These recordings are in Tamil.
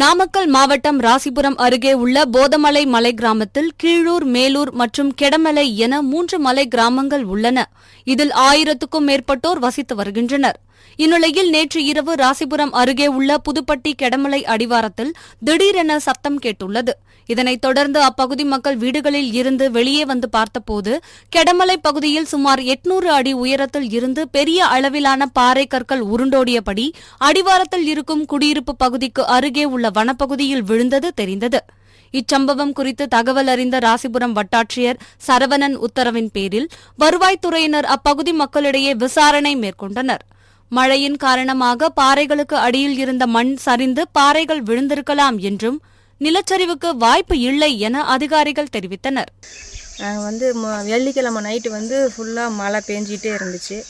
நாமக்கல் மாவட்டம் ராசிபுரம் அருகே உள்ள போதமலை மலை கிராமத்தில் கீழூர் மேலூர் மற்றும் கெடமலை என மூன்று மலை கிராமங்கள் உள்ளன. இதில் ஆயிரத்துக்கும் மேற்பட்டோர் வசித்து வருகின்றனர். இந்நிலையில் நேற்று இரவு ராசிபுரம் அருகே உள்ள புதுப்பட்டி கெடமலை அடிவாரத்தில் திடீரென சத்தம் கேட்டுள்ளது. இதனைத் தொடர்ந்து அப்பகுதி மக்கள் வீடுகளில் இருந்து வெளியே வந்து பார்த்தபோது கெடமலை பகுதியில் சுமார் எட்நூறு அடி உயரத்தில் இருந்து பெரிய அளவிலான பாறை கற்கள் உருண்டோடியபடி அடிவாரத்தில் இருக்கும் குடியிருப்பு பகுதிக்கு அருகே உள்ள வனப்பகுதியில் விழுந்தது தெரிந்தது. இச்சம்பவம் குறித்து தகவல் அறிந்த ராசிபுரம் வட்டாட்சியர் சரவணன் உத்தரவின் பேரில் வருவாய்த்துறையினர் அப்பகுதி மக்களிடையே விசாரணை மேற்கொண்டனர். மழையின் காரணமாக பாறைகளுக்கு அடியில் இருந்த மண் சரிந்து பாறைகள் விழுந்திருக்கலாம் என்றும் நிலச்சரிவுக்கு வாய்ப்பு இல்லை என அதிகாரிகள் தெரிவித்தனர். நாங்கள் வந்து ம- வெள்ளிக்கிழமை நைட்டு வந்து ஃபுல்லாக மழை பெஞ்சிட்டே இருந்துச்சு.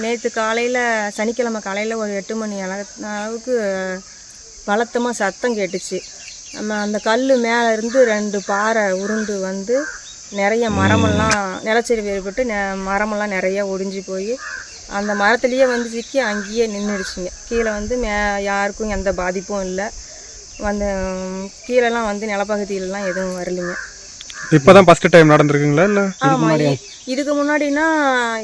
நேற்று காலையில் சனிக்கிழமை காலையில் ஒரு எட்டு மணி அளவுக்கு பலத்தமாக சத்தம் கேட்டுச்சு. நம்ம அந்த கல் மேலே இருந்து ரெண்டு பாறை உருண்டு வந்து நிறைய மரமெல்லாம் நிலச்சரிவு ஏற்பட்டு நெ- மரமெல்லாம் நிறைய ஒடிஞ்சு போய் அந்த மரத்துலேயே வந்து சிக்கி அங்கேயே நின்றுடுச்சிங்க கீழே வந்து மே யாருக்கும் எந்த பாதிப்பும் இல்லை. வந்து கீழெல்லாம் வந்து நிலப்பகுதியிலலாம் எதுவும் வரலைங்க. இப்போதான் ஃபர்ஸ்ட் டைம் நடந்திருக்குங்களா இல்லை ஆமா இ- இதுக்கு முன்னாடினா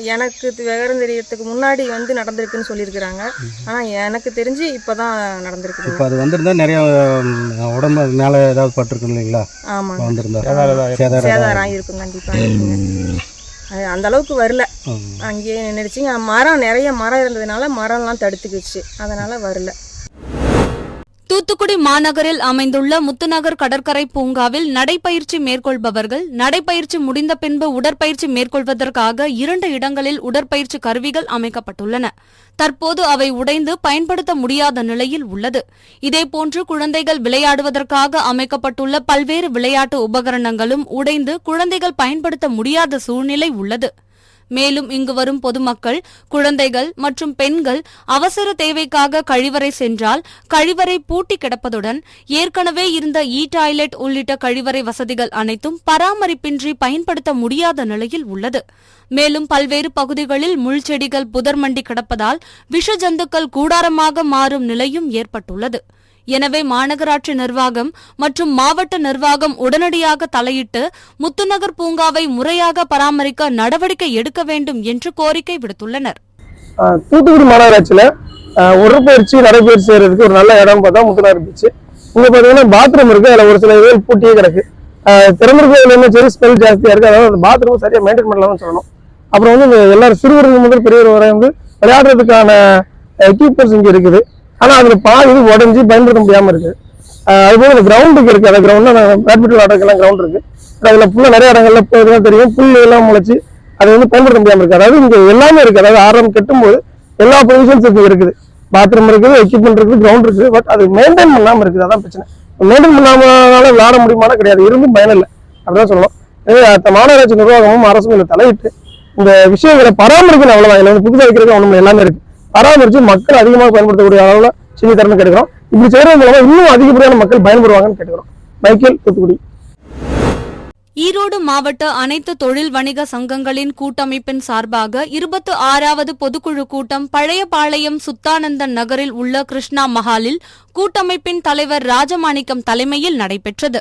எனக்கு விவரம் தெரியறதுக்கு முன்னாடி வந்து நடந்திருக்குன்னு சொல்லியிருக்கிறாங்க. ஆனா எனக்கு தெரிஞ்சு இப்பதான் நடந்திருக்குது. இப்போ அது வந்திருந்தா நிறைய உடம்பு மேலே ஏதாவது பட்டிருக்கும் இல்லைங்களா? ஆமாங்க வந்திருந்தா. சேதாரம் இருக்கும். கண்டிப்பா இருக்குங்க. அது அந்த அளவுக்கு வரல. அங்கேயே நின்றுடுச்சுங்க மரம் நிறைய மரம் இருந்ததுனால மரம்லாம் தடுத்துக்கிச்சு. அதனால வரல. தூத்துக்குடி மாநகரில் அமைந்துள்ள முத்துநகர் கடற்கரை பூங்காவில் நடைப்பயிற்சி மேற்கொள்பவர்கள் நடைப்பயிற்சி முடிந்த பின்பு உடற்பயிற்சி மேற்கொள்வதற்காக இரண்டு இடங்களில் உடற்பயிற்சி கருவிகள் அமைக்கப்பட்டுள்ளன. தற்போது அவை உடைந்து பயன்படுத்த முடியாத நிலையில் உள்ளது. இதேபோன்று குழந்தைகள் விளையாடுவதற்காக அமைக்கப்பட்டுள்ள பல்வேறு விளையாட்டு உபகரணங்களும் உடைந்து குழந்தைகள் பயன்படுத்த முடியாத சூழ்நிலை உள்ளது. மேலும் இங்கு வரும் பொதுமக்கள் குழந்தைகள் மற்றும் பெண்கள் அவசர தேவைக்காக கழிவறை சென்றால் கழிவறை பூட்டி கிடப்பதுடன் ஏற்கனவே இருந்த இ டாய்லெட் உள்ளிட்ட கழிவறை வசதிகள் அனைத்தும் பராமரிப்பின்றி பயன்படுத்த முடியாத நிலையில் உள்ளது. மேலும் பல்வேறு பகுதிகளில் முள்செடிகள் புதர்மண்டி கிடப்பதால் விஷ ஜந்துக்கள் கூடாரமாக மாறும் நிலையும் ஏற்பட்டுள்ளது. எனவே மாநகராட்சி நிர்வாகம் மற்றும் மாவட்ட நிர்வாகம் உடனடியாக தலையிட்டு முத்துநகர் பூங்காவை முறையாக பராமரிக்க நடவடிக்கை எடுக்க வேண்டும் என்று கோரிக்கை விடுத்துள்ளனர். ஆஹ் தூத்துக்குடி மாநகராட்சியில் உடற்பயிற்சி நடைபயிற்சி செய்யறதுக்கு ஒரு நல்ல இடம் பார்த்தா முத்துநகர் பீச் இங்க பார்த்தீங்கன்னா பாத்ரூம் இருக்கு அதில் ஒரு சில இதுகள் பூட்டியே கிடக்கு. ஆஹ் சரி ஸ்மெல் ஜாஸ்தியா இருக்கு அதாவது அந்த பாத்ரூம் சரியா மெயின்டைன் பண்ணலாம்னு சொல்லணும். அப்புறம் வந்து எல்லாரும் சிறுவர்கள் முதல் பெரியவர் வரை வந்து விளையாடுறதுக்கான எக்யூப்மெண்ட்ஸ் இங்க இருக்குது. ஆனால் அதில் பாதி இது உடஞ்சி பயன்படுத்த முடியாமல் இருக்குது அதுபோல் இந்த கிரவுண்டுக்கு இருக்குது அந்த கிரவுண்டில் பேட்மிண்டன் ஆடுறதுக்கெல்லாம் கிரவுண்ட் இருக்குது அதில் ஃபுல்லாக நிறைய இடங்கள்ல போய் தெரியும். புல் எல்லாம் முளைச்சி அதை வந்து பயன்படுத்த முடியாமல் இருக்குது அதாவது இங்கே எல்லாமே இருக்குது அதாவது ஆரம்பம் கட்டும்போது எல்லா ப்ரொவிஷன்ஸ் இப்போ இருக்குது. பாத்ரூம் இருக்குது எக்யூப்மெண்ட் இருக்குது கிரவுண்ட் இருக்குது. பட் அது மெயின்டைன் பண்ணாமல் இருக்குது. அதான் பிரச்சனை. மெயின்டைன் பண்ணாமனால விளாட முடியுமானா கிடையாது. இருந்தும் பயனில்லை அப்படிதான் சொல்லணும். எனவே அடுத்த மாநகராட்சி நிர்வாகமும் அரசும் இதில் தலையிட்டு இந்த விஷயங்களை பராமரிக்கணும் அவ்வளோதான் இதுல வந்து புதுசாக வைக்கிறது ஒன்றும் எல்லாமே இருக்குது பராமரிச்சு மக்கள் அதிகமாக பயன்படுத்தக்கூடிய அளவில் செஞ்சு தரணும் கேட்டுக்கிறோம். இப்படி செய்யறது மூலமா இன்னும் அதிகப்படியான மக்கள் பயன்படுவாங்கன்னு கேட்கிறோம் மைக்கேல் தூத்துக்குடி. ஈரோடு மாவட்ட அனைத்து தொழில் வணிக சங்கங்களின் கூட்டமைப்பின் சார்பாக இருபத்து ஆறாவது பொதுக்குழு கூட்டம் பழையபாளையம் சுத்தானந்தன் நகரில் உள்ள கிருஷ்ணா மஹாலில் கூட்டமைப்பின் தலைவர் ராஜமாணிக்கம் தலைமையில் நடைபெற்றது.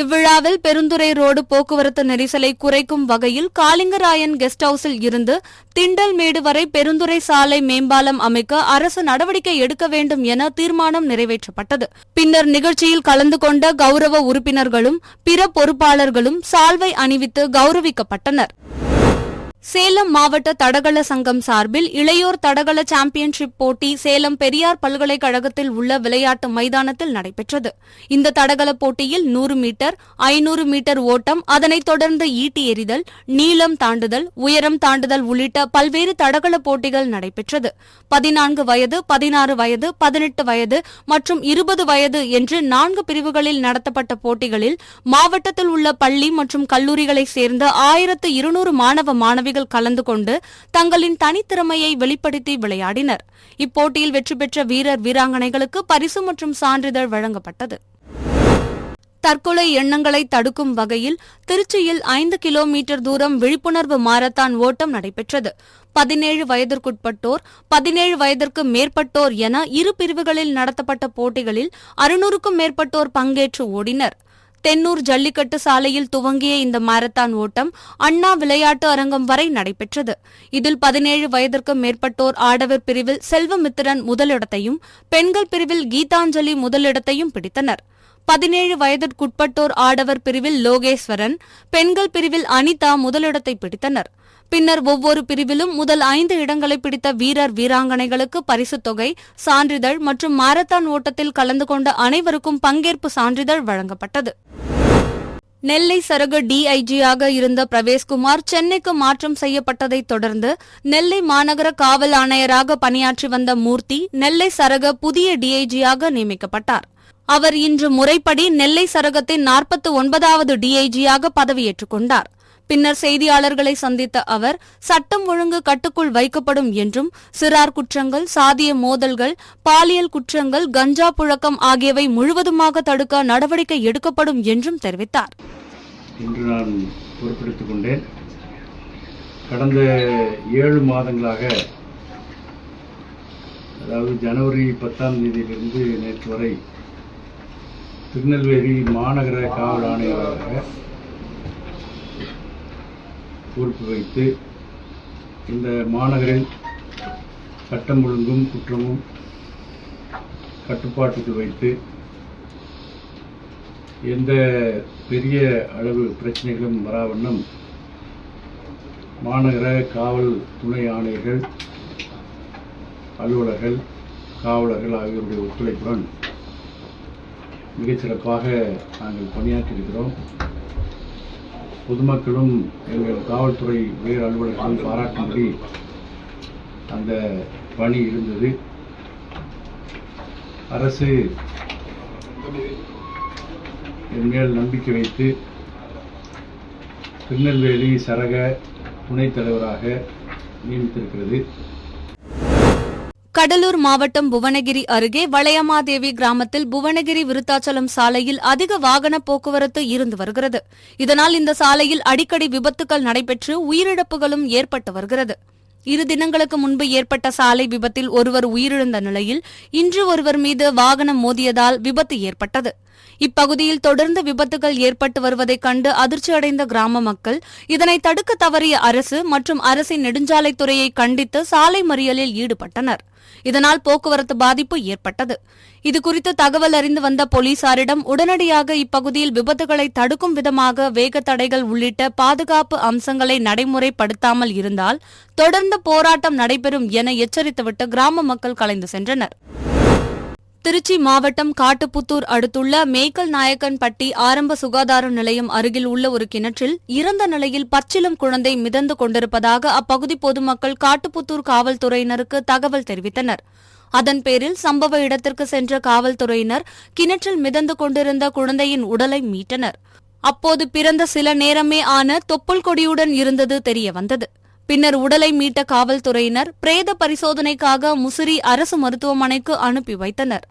இவ்விழாவில் பெருந்துறை ரோடு போக்குவரத்து நெரிசலை குறைக்கும் வகையில் காளிங்கராயன் கெஸ்ட் ஹவுஸில் இருந்து திண்டல்மேடு வரை பெருந்துறை சாலை மேம்பாலம் அமைக்க அரசு நடவடிக்கை எடுக்க வேண்டும் என தீர்மானம் நிறைவேற்றப்பட்டது. பின்னர் நிகழ்ச்சியில் கலந்து கொண்ட கௌரவ உறுப்பினர்களும் பிற பொறுப்பாளர்களும் சால்வை அணிவித்து கௌரவிக்கப்பட்டனர். சேலம் மாவட்ட தடகள சங்கம் சார்பில் இளையோர் தடகள சாம்பியன்ஷிப் போட்டி சேலம் பெரியார் பல்கலைக்கழகத்தில் உள்ள விளையாட்டு மைதானத்தில் நடைபெற்றது. இந்த தடகள போட்டியில் நூறு மீட்டர் ஐநூறு மீட்டர் ஓட்டம் அதனைத் தொடர்ந்து ஈட்டி எறிதல் நீளம் தாண்டுதல் உயரம் தாண்டுதல் உள்ளிட்ட பல்வேறு தடகள போட்டிகள் நடைபெற்றது. பதினான்கு வயது பதினாறு வயது பதினெட்டு வயது மற்றும் இருபது வயது என்று நான்கு பிரிவுகளில் நடத்தப்பட்ட போட்டிகளில் மாவட்டத்தில் உள்ள பள்ளி மற்றும் கல்லூரிகளைச் சேர்ந்த ஆயிரத்து இருநூறு மாணவ மாணவிகள் கலந்து கொண்டு தங்களின் தனித்திறமையை வெளிப்படுத்தி விளையாடினர். இப்போட்டியில் வெற்றி பெற்ற வீரர் வீராங்கனைகளுக்கு பரிசு மற்றும் சான்றிதழ் வழங்கப்பட்டது. தற்கொலை எண்ணங்களை தடுக்கும் வகையில் திருச்சியில் ஐந்து கிலோமீட்டர் தூரம் விழிப்புணர்வு மாரத்தான் ஓட்டம் நடைபெற்றது. பதினேழு வயதிற்குட்பட்டோர் பதினேழு வயதிற்கு மேற்பட்டோர் என இரு பிரிவுகளில் நடத்தப்பட்ட போட்டிகளில் அறுநூறுக்கும் மேற்பட்டோர் பங்கேற்று ஓடினர். தென்னூர் ஜல்லிக்கட்டு சாலையில் துவங்கிய இந்த மாரத்தான் ஓட்டம் அண்ணா விளையாட்டு அரங்கம் வரை நடைபெற்றது. இதில் பதினேழு வயதிற்கு மேற்பட்டோர் ஆடவர் பிரிவில் செல்வமித்திரன் முதலிடத்தையும் பெண்கள் பிரிவில் கீதாஞ்சலி முதலிடத்தையும் பிடித்தனர். பதினேழு வயதிற்குட்பட்டோர் ஆடவர் பிரிவில் லோகேஸ்வரன் பெண்கள் பிரிவில் அனிதா முதலிடத்தை பிடித்தனர். பின்னர் ஒவ்வொரு பிரிவிலும் முதல் ஐந்து இடங்களை பிடித்த வீரர் வீராங்கனைகளுக்கு பரிசுத் தொகை சான்றிதழ் மற்றும் மாரத்தான் ஓட்டத்தில் கலந்து கொண்ட அனைவருக்கும் பங்கேற்பு சான்றிதழ் வழங்கப்பட்டது. நெல்லை சரக டிஐஜியாக இருந்த பிரவேஷ்குமார் சென்னைக்கு மாற்றம் செய்யப்பட்டதைத் தொடர்ந்து நெல்லை மாநகர காவல் ஆணையராக பணியாற்றி வந்த மூர்த்தி நெல்லை சரக புதிய டிஐஜியாக நியமிக்கப்பட்டார். அவர் இன்று முறைப்படி நெல்லை சரகத்தின் நாற்பத்தி ஒன்பதாவது டிஐஜியாக பதவியேற்றுக் கொண்டார். பின்னர் செய்தியாளர்களை சந்தித்த அவர் சட்டம் ஒழுங்கு கட்டுக்குள் வைக்கப்படும் என்றும் சிறார் குற்றங்கள் சாதிய மோதல்கள் பாலியல் குற்றங்கள் கஞ்சா புழக்கம் ஆகியவை முழுவதுமாக தடுக்க நடவடிக்கை எடுக்கப்படும் என்றும் தெரிவித்தார். இன்று நான் பொறுப்பெடுத்துக் கொண்டேன். கடந்த ஏழு மாதங்களாக அதாவது ஜனவரி பத்தாம் தேதியிலிருந்து நேற்று வரை திருநெல்வேலி மாநகர காவல் ஆணையராக பொறுப்பு வைத்து இந்த மாநகரில் சட்டம் ஒழுங்கும் குற்றமும் கட்டுப்பாட்டுக்கு வைத்து எந்த பெரிய அளவு பிரச்சனைகளும் வராவண்ணம் மாநகர காவல் துணை ஆணையர்கள் அலுவலர்கள் காவலர்கள் ஆகியோருடைய ஒத்துழைப்புடன் மிகச்சிறப்பாக நாங்கள் பணியாற்றியிருக்கிறோம். பொதுமக்களும் எங்கள் காவல்துறை உயர் அலுவலர்களும் பாராட்டும்படி அந்த பணி இருந்தது. அரசு என் மேல் நம்பிக்கை வைத்து திருநெல்வேலி சரக துணைத் தலைவராக நியமித்திருக்கிறது. கடலூர் மாவட்டம் புவனகிரி அருகே வளையமாதேவி கிராமத்தில் புவனகிரி விருத்தாச்சலம் சாலையில் அதிக வாகன போக்குவரத்து இருந்து வருகிறது. இதனால் இந்த சாலையில் அடிக்கடி விபத்துகள் நடைபெற்று உயிரிழப்புகளும் ஏற்பட்டு வருகிறது. இரு தினங்களுக்கு முன்பு ஏற்பட்ட சாலை விபத்தில் ஒருவர் உயிரிழந்த நிலையில் இன்று ஒருவர் மீது வாகனம் மோதியதால் விபத்து ஏற்பட்டது. இப்பகுதியில் தொடர்ந்து விபத்துகள் ஏற்பட்டு வருவதைக் கண்டு அதிர்ச்சியடைந்த கிராம மக்கள் இதனை தடுக்க தவறிய அரசு மற்றும் அரசின் நெடுஞ்சாலைத்துறையை கண்டித்து சாலை மறியலில் ஈடுபட்டனர். இதனால் போக்குவரத்து பாதிப்பு ஏற்பட்டது. இதுகுறித்து தகவல் அறிந்து வந்த போலீசாரிடம் உடனடியாக இப்பகுதியில் விபத்துகளை தடுக்கும் விதமாக வேக தடைகள் உள்ளிட்ட பாதுகாப்பு அம்சங்களை நடைமுறைப்படுத்தாமல் இருந்தால் தொடர்ந்து போராட்டம் நடைபெறும் என எச்சரித்துவிட்டு கிராம மக்கள் கலைந்து சென்றனர். திருச்சி மாவட்டம் காட்டுப்புத்தூர் அடுத்துள்ள மேய்க்கல் நாயக்கன்பட்டி ஆரம்ப சுகாதார நிலையம் அருகில் உள்ள ஒரு கிணற்றில் இறந்த நிலையில் பச்சிலம் குழந்தை மிதந்து கொண்டிருப்பதாக அப்பகுதி பொதுமக்கள் காட்டுப்புத்தூர் காவல்துறையினருக்கு தகவல் தெரிவித்தனர். அதன் பேரில் சம்பவ இடத்திற்கு சென்ற காவல்துறையினர் கிணற்றில் மிதந்து கொண்டிருந்த குழந்தையின் உடலை மீட்டனர். அப்போது பிறந்த சில நேரமே ஆன தொப்புள் கொடியுடன் இருந்தது தெரியவந்தது பின்னர் உடலை மீட்ட காவல்துறையினர் பிரேத பரிசோதனைக்காக முசிறி அரசு மருத்துவமனைக்கு அனுப்பி வைத்தனர்.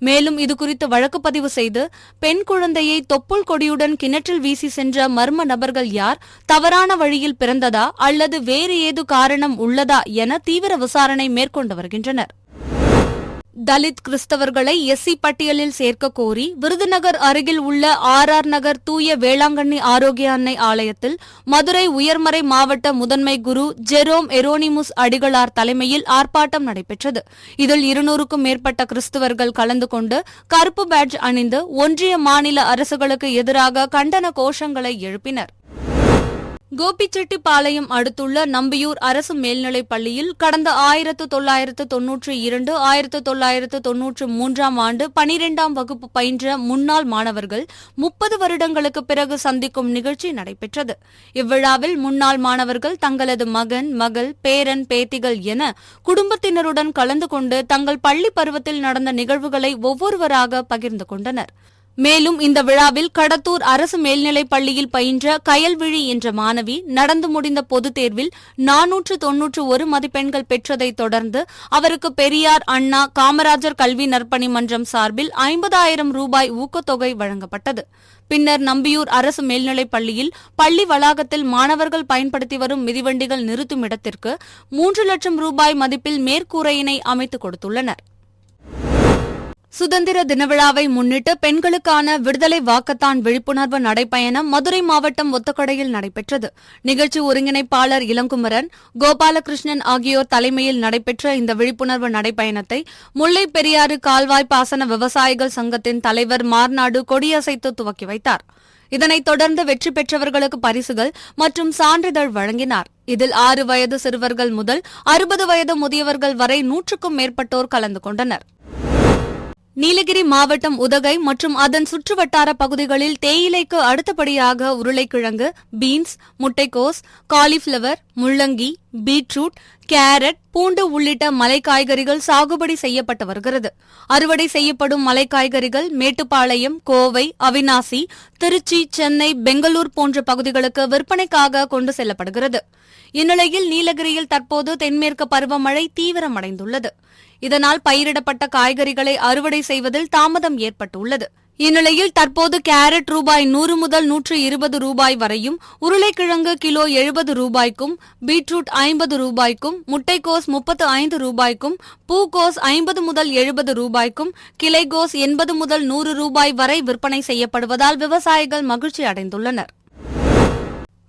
மேலும் இதுகுறித்து வழக்கு பதிவு செய்து பெண் குழந்தையை தொப்புள் கொடியுடன் கிணற்றில் வீசி சென்ற மர்ம நபர்கள் யார் தவறான வழியில் பிறந்ததா அல்லது வேறு ஏது காரணம் உள்ளதா என தீவிர விசாரணை மேற்கொண்டு வருகின்றனர். தலித் கிறிஸ்தவர்களை எஸ்சி பட்டியலில் சேர்க்க கோரி விருதுநகர் அருகில் உள்ள ஆர் ஆர் நகர் தூய வேளாங்கண்ணி ஆரோக்கிய அன்னை ஆலயத்தில் மதுரை உயர்மறை மாவட்ட முதன்மை குரு ஜெரோம் எரோனிமுஸ் அடிகளார் தலைமையில் ஆர்ப்பாட்டம் நடைபெற்றது. இதில் இருநூறுக்கும் மேற்பட்ட கிறிஸ்தவர்கள் கலந்து கொண்டு கருப்பு பேட்ஜ் அணிந்து ஒன்றிய மாநில அரசுகளுக்கு எதிராக கண்டன கோஷங்களை எழுப்பினர். கோபிச்செட்டிப்பாளையம் அடுத்துள்ள நம்பியூர் அரசு மேல்நிலைப் பள்ளியில் கடந்த ஆயிரத்து தொள்ளாயிரத்து தொன்னூற்றி இரண்டு ஆயிரத்து தொள்ளாயிரத்து தொன்னூற்று மூன்றாம் ஆண்டு பனிரெண்டாம் வகுப்பு பயின்ற முன்னாள் மாணவர்கள் முப்பது வருடங்களுக்கு பிறகு சந்திக்கும் நிகழ்ச்சி நடைபெற்றது. இவ்விழாவில் முன்னாள் மாணவர்கள் தங்களது மகன் மகள் பேரன் பேத்திகள் என குடும்பத்தினருடன் கலந்து கொண்டு தங்கள் பள்ளி பருவத்தில் நடந்த நிகழ்வுகளை ஒவ்வொருவராக பகிர்ந்து கொண்டனர். மேலும் இந்த விழாவில் கடத்தூர் அரசு மேல்நிலைப் பள்ளியில் பயின்ற கயல்விழி என்ற மாணவி நடந்து முடிந்த பொதுத் தேர்வில் நானூற்று தொன்னூற்று ஒரு மதிப்பெண்கள் பெற்றதைத் தொடர்ந்து அவருக்கு பெரியார் அண்ணா காமராஜர் கல்வி நற்பணி மன்றம் சார்பில் ஐம்பதாயிரம் ரூபாய் ஊக்கத்தொகை வழங்கப்பட்டது. பின்னர் நம்பியூர் அரசு மேல்நிலைப் பள்ளியில் பள்ளி வளாகத்தில் மாணவர்கள் பயன்படுத்தி வரும் மிதிவண்டிகள் நிறுத்தும் இடத்திற்கு மூன்று லட்சம் ரூபாய் மதிப்பில் மேற்கூரையினை அமைத்துக் கொடுத்துள்ளனர். சுதந்திர தினவிழாவை முன்னிட்டு பெண்களுக்கான விடுதலை வாக்கத்தான் விழிப்புணர்வு நடைப்பயணம் மதுரை மாவட்டம் ஒத்தக்கடையில் நடைபெற்றது. நிகழ்ச்சி ஒருங்கிணைப்பாளர் இளங்குமரன் கோபாலகிருஷ்ணன் ஆகியோர் தலைமையில் நடைபெற்ற இந்த விழிப்புணர்வு நடைப்பயணத்தை முல்லை பெரியாறு கால்வாய் பாசன விவசாயிகள் சங்கத்தின் தலைவர் மார்நாடு கொடியசைத்து துவக்கி வைத்தார். இதனைத் தொடர்ந்து வெற்றி பெற்றவர்களுக்கு பரிசுகள் மற்றும் சான்றிதழ் வழங்கினார். இதில் ஆறு வயது சிறுவர்கள் முதல் அறுபது வயது முதியவர்கள் வரை நூற்றுக்கும் மேற்பட்டோர் கலந்து கொண்டனர். நீலகிரி மாவட்டம் உதகை மற்றும் அதன் சுற்றுவட்டார பகுதிகளில் தேயிலைக்கு அடுத்தபடியாக உருளைக்கிழங்கு பீன்ஸ் முட்டைக்கோஸ் காலிஃபிளவர் முள்ளங்கி பீட்ரூட் கேரட் பூண்டு உள்ளிட்ட மலை காய்கறிகள் சாகுபடி செய்யப்பட்டு வருகிறது. அறுவடை செய்யப்படும் மலை காய்கறிகள் மேட்டுப்பாளையம் கோவை அவினாசி திருச்சி சென்னை பெங்களூர் போன்ற பகுதிகளுக்கு விற்பனைக்காக கொண்டு செல்லப்படுகிறது. இந்நிலையில் நீலகிரியில் தற்போது தென்மேற்கு பருவமழை தீவிரமடைந்துள்ளது. இதனால் பயிரிடப்பட்ட காய்கறிகளை அறுவடை செய்வதில் தாமதம் ஏற்பட்டுள்ளது. இந்நிலையில் தற்போது கேரட் ரூபாய் நூறு முதல் நூற்று இருபது ரூபாய் வரையும் உருளைக்கிழங்கு கிலோ எழுபது ரூபாய்க்கும் பீட்ரூட் ஐம்பது ரூபாய்க்கும் முட்டைக்கோஸ் முப்பத்து ஐந்து ரூபாய்க்கும் பூகோஸ் ஐம்பது முதல் எழுபது ரூபாய்க்கும் கிளைகோஸ் எண்பது முதல் நூறு ரூபாய் வரை விற்பனை செய்யப்படுவதால் விவசாயிகள் மகிழ்ச்சி அடைந்துள்ளனர்.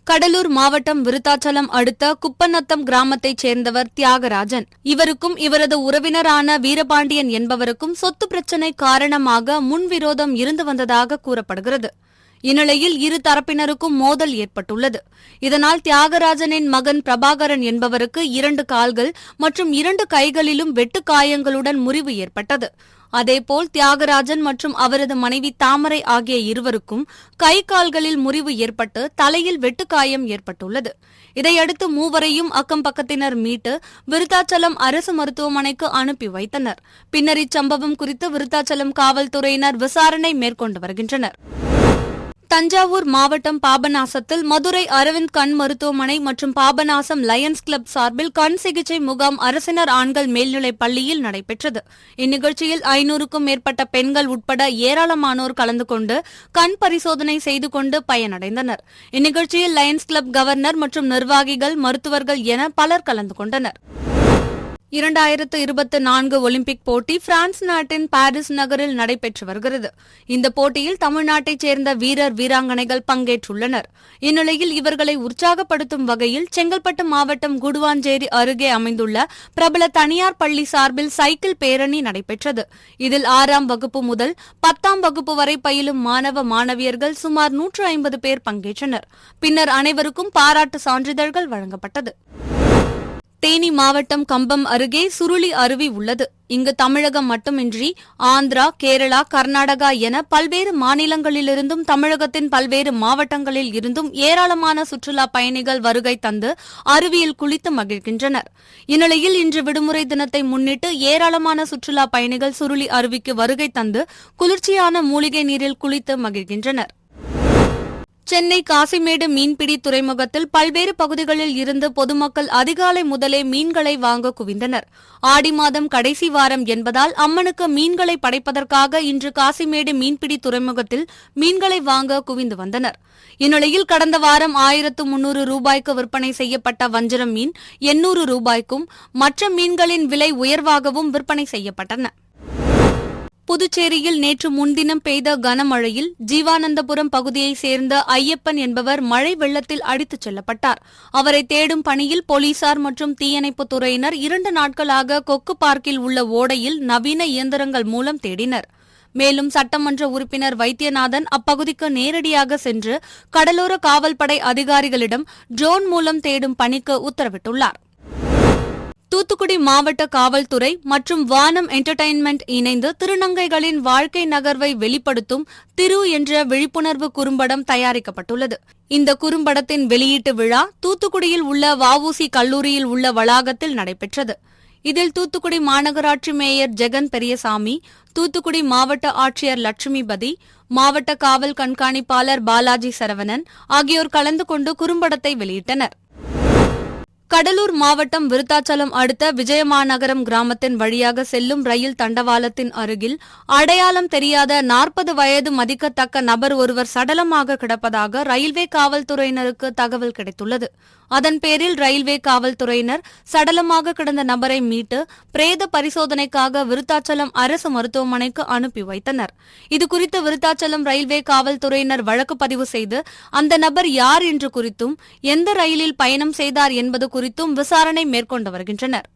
கடலூர் மாவட்டம் விருத்தாச்சலம் அடுத்த குப்பநத்தம் கிராமத்தைச் சேர்ந்தவர் தியாகராஜன். இவருக்கும் இவரது உறவினரான வீரபாண்டியன் என்பவருக்கும் சொத்து பிரச்சினை காரணமாக முன்விரோதம் இருந்து வந்ததாக கூறப்படுகிறது. இந்நிலையில் இரு தரப்பினருக்கும் மோதல் ஏற்பட்டுள்ளது. இதனால் தியாகராஜனின் மகன் பிரபாகரன் என்பவருக்கு இரண்டு கால்கள் மற்றும் இரண்டு கைகளிலும் வெட்டு காயங்களுடன் முறிவு ஏற்பட்டது. அதேபோல் தியாகராஜன் மற்றும் அவரது மனைவி தாமரை ஆகிய இருவருக்கும் கை கால்களில் முறிவு ஏற்பட்டு தலையில் வெட்டுக்காயம் ஏற்பட்டுள்ளது. இதையடுத்து மூவரையும் அக்கம் பக்கத்தினர் மீட்டு விருத்தாச்சலம் அரசு மருத்துவமனைக்கு அனுப்பி வைத்தனர். பின்னர் இச்சம்பவம் குறித்து விருத்தாச்சலம் காவல்துறையினர் விசாரணை மேற்கொண்டு வருகின்றனர். தஞ்சாவூர் மாவட்டம் பாபநாசத்தில் மதுரை அரவிந்த் கண் மருத்துவமனை மற்றும் பாபநாசம் லயன்ஸ் கிளப் சார்பில் கண் சிகிச்சை முகாம் அரசினர் ஆண்கள் மேல்நிலைப் பள்ளியில் நடைபெற்றது. இந்நிகழ்ச்சியில் ஐநூறுக்கும் மேற்பட்ட பெண்கள் உட்பட ஏராளமானோர் கலந்து கொண்டு கண் பரிசோதனை செய்து கொண்டு பயனடைந்தனர். இந்நிகழ்ச்சியில் லயன்ஸ் கிளப் கவர்னர் மற்றும் நிர்வாகிகள் மருத்துவர்கள் என பலர் கலந்து கொண்டனர். இரண்டாயிரத்து இருபத்தி நான்கு ஒலிம்பிக் போட்டி பிரான்ஸ் நாட்டின் பாரிஸ் நகரில் நடைபெற்று வருகிறது. இந்த போட்டியில் தமிழ்நாட்டைச் சேர்ந்த வீரர் வீராங்கனைகள் பங்கேற்றுள்ளனர். இந்நிலையில் இவர்களை உற்சாகப்படுத்தும் வகையில் செங்கல்பட்டு மாவட்டம் குடுவாஞ்சேரி அருகே அமைந்துள்ள பிரபல தனியார் பள்ளி சார்பில் சைக்கிள் பேரணி நடைபெற்றது. இதில் ஆறாம் வகுப்பு முதல் பத்தாம் வகுப்பு வரை பயிலும் மாணவ மாணவியர்கள் சுமார் நூற்று ஐம்பது பேர் பங்கேற்றனர். பின்னர் அனைவருக்கும் பாராட்டு சான்றிதழ்கள் வழங்கப்பட்டது. தேனி மாவட்டம் கம்பம் அருகே சுருளி அருவி உள்ளது. இங்கு தமிழகம் மட்டுமின்றி ஆந்திரா கேரளா கர்நாடகா என பல்வேறு மாநிலங்களிலிருந்தும் தமிழகத்தின் பல்வேறு மாவட்டங்களில் இருந்தும் ஏராளமான சுற்றுலா பயணிகள் வருகை தந்து அருவியில் குளித்து மகிழ்கின்றனர். இந்நிலையில் இன்று விடுமுறை தினத்தை முன்னிட்டு ஏராளமான சுற்றுலா பயணிகள் சுருளி அருவிக்கு வருகை தந்து குளிர்ச்சியான மூலிகை நீரில் குளித்து மகிழ்கின்றனர். சென்னை காசிமேடு மீன்பிடி துறைமுகத்தில் பல்வேறு பகுதிகளில் இருந்து பொதுமக்கள் அதிகாலை முதலே மீன்களை வாங்க குவிந்தனர். ஆடி மாதம் கடைசி வாரம் என்பதால் அம்மனுக்கு மீன்களை படைப்பதற்காக இன்று காசிமேடு மீன்பிடி துறைமுகத்தில் மீன்களை வாங்க குவிந்து வந்தனர். இந்நிலையில் கடந்த வாரம் ஆயிரத்து முன்னூறு ரூபாய்க்கு விற்பனை செய்யப்பட்ட வஞ்சரம் மீன் எண்ணூறு ரூபாய்க்கும் மற்ற மீன்களின் விலை உயர்வாகவும் விற்பனை செய்யப்பட்டன. புதுச்சேரியில் நேற்று முன்தினம் பெய்த கனமழையில் ஜீவானந்தபுரம் பகுதியைச் சேர்ந்த ஐயப்பன் என்பவர் மழை வெள்ளத்தில் அடித்துச் செல்லப்பட்டார். அவரை தேடும் பணியில் போலீசார் மற்றும் தீயணைப்புத் துறையினர் இரண்டு நாட்களாக கொக்கு பார்க்கில் உள்ள ஓடையில் நவீன இயந்திரங்கள் மூலம் தேடினர். மேலும் சட்டமன்ற உறுப்பினர் வைத்தியநாதன் அப்பகுதிக்கு நேரடியாக சென்று கடலோர காவல்படை அதிகாரிகளிடம் ட்ரோன் மூலம் தேடும் பணிக்கு உத்தரவிட்டுள்ளார். தூத்துக்குடி மாவட்ட காவல்துறை மற்றும் வானம் என்டர்டைன்மெண்ட் இணைந்து திருநங்கைகளின் வாழ்க்கை நகர்வை வெளிப்படுத்தும் திரு என்ற விழிப்புணர்வு குறும்படம் தயாரிக்கப்பட்டுள்ளது. இந்த குறும்படத்தின் வெளியீட்டு விழா தூத்துக்குடியில் உள்ள வஉசி கல்லூரியில் உள்ள வளாகத்தில் நடைபெற்றது. இதில் தூத்துக்குடி மாநகராட்சி மேயர் ஜெகன் பெரியசாமி தூத்துக்குடி மாவட்ட ஆட்சியர் லட்சுமிபதி மாவட்ட காவல் கண்காணிப்பாளர் பாலாஜி சரவணன் ஆகியோர் கலந்து கொண்டு குறும்படத்தை வெளியிட்டனர். கடலூர் மாவட்டம் விருத்தாச்சலம் அடுத்த விஜயமாநகரம் கிராமத்தின் வழியாக செல்லும் ரயில் தண்டவாளத்தின் அருகில் அடையாளம் தெரியாத நாற்பது வயது மதிக்கத்தக்க நபர் ஒருவர் சடலமாக கிடப்பதாக ரயில்வே காவல்துறையினருக்கு தகவல் கிடைத்துள்ளது. அதன் பேரில் ரயில்வே காவல்துறையினர் சடலமாக கிடந்த நபரை மீட்டு பிரேத பரிசோதனைக்காக விருத்தாச்சலம் அரசு மருத்துவமனைக்கு அனுப்பி வைத்தனர். இதுகுறித்து விருத்தாச்சலம் ரயில்வே காவல்துறையினர் வழக்கு பதிவு செய்து அந்த நபர் யார் என்று குறித்தும் எந்த ரயிலில் பயணம் செய்தார் என்பது குறித்தும் விசாரணை மேற்கொண்டு வருகின்றனர்.